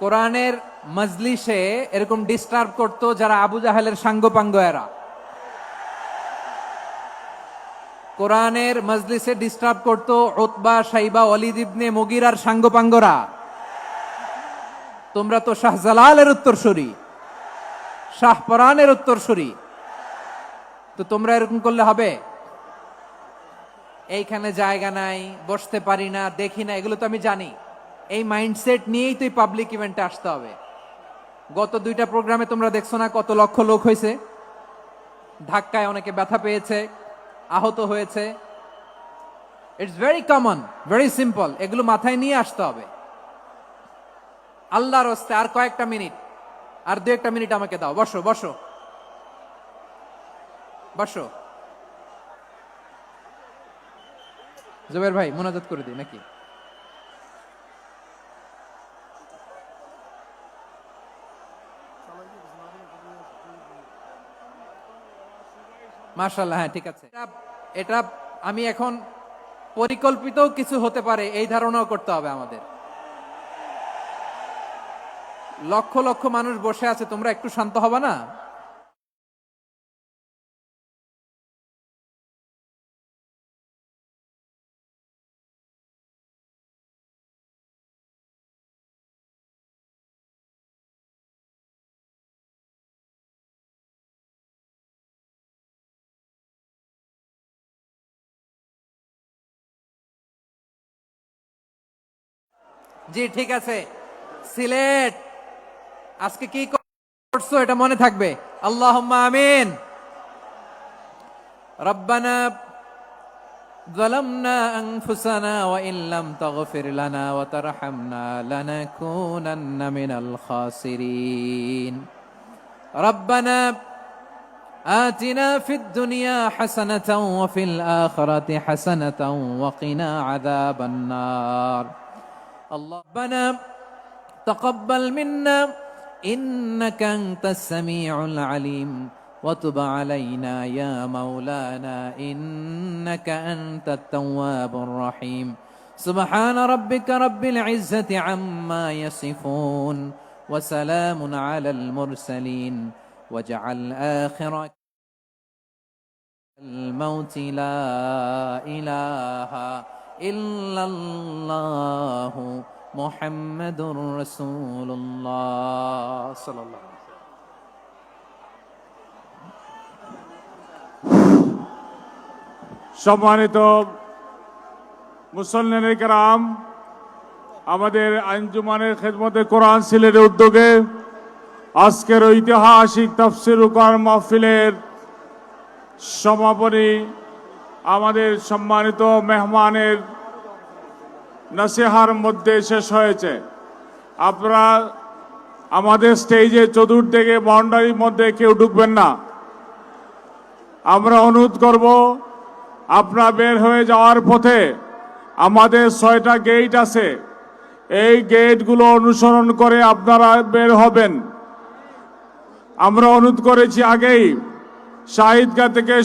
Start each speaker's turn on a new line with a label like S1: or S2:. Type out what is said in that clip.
S1: কোরআনের মজলিসে এরকম ডিস্টার্ব করতো যারা আবু জাহেলের সাঙ্গপাঙ্গ এরা। কোরআনের মজলিসে ডিস্টার্ব করতো ওতবা সাইবা অলিদ ইবনে মুগিরার সাঙ্গপাঙ্গরা। তোমরা তো শাহজালালের উত্তরসূরি শাহপরানের উত্তরসূরি। তো তোমরা এরকম করলে হবে? এইখানে জায়গা নাই, বসতে পারি না, দেখি না, এগুলো তো আমি জানি। এই মাইন্ডসেট নিয়েই তো পাবলিক ইভেন্টে আসতে হবে। গত দুইটা প্রোগ্রামে তোমরা দেখছ না কত লক্ষ লোক হয়েছে? ধাক্কায় অনেকে ব্যথা পেয়েছে, আহত হয়েছে। It's very common very simple এগুলো মাথায় নিয়ে আসতে হবে। আল্লাহর হস্তে আর কয়েকটা মিনিট আর দু একটা মিনিট আমাকে দাও। বসো বসো। বসো। জুবের ভাই, মোনাজাত করে দিই নাকি? মার্শাল্লাহ হ্যাঁ ঠিক আছে। এটা এটা আমি এখন পরিকল্পিত কিছু হতে পারে, এই ধারণাও করতে হবে আমাদের। লক্ষ লক্ষ মানুষ বসে আছে, তোমরা একটু শান্ত হবে না? জি ঠিক আছে সিলেট আজকে কি করছো এটা মনে থাকবে আল্লাহ আমিন রব্বানা ظلمنا أنفسنا وإن لم تغفر لنا وترحمنا لنكونن من الخاسرين ربنا آتنا في الدنيا حسنة وفي الآخرة حسنة وقنا عذاب النار الله. ربنا تقبل منا إنك أنت السميع العليم. وتب علينا يا مولانا إنك أنت التواب الرحيم. سبحان ربك رب العزة عما يصفون. وسلام على المرسلين. واجعل آخر الموت لا إله
S2: সম্মানিত মুসলমানের আমাদের আঞ্জুমানের খেদমতে কোরআন সিলের উদ্যোগে আজকের ঐতিহাসিক তাফসির উকার মাহফিলের সমাপনী আমাদের সম্মানিত মেহমানের নসিহার মধ্যে শেষ হয়েছে। আপনারা আমাদের স্টেজে চতুর্দিকে, বাউন্ডারির মধ্যে কেউ ঢুকবেন না। আমরা অনুরোধ করব, আপনারা বের হয়ে যাওয়ার পথে আমাদের ছয়টা গেট আছে। এই গেটগুলো অনুসরণ করে আপনারা বের হবেন। আমরা অনুরোধ করেছি আগেই, শাহিদগা থেকে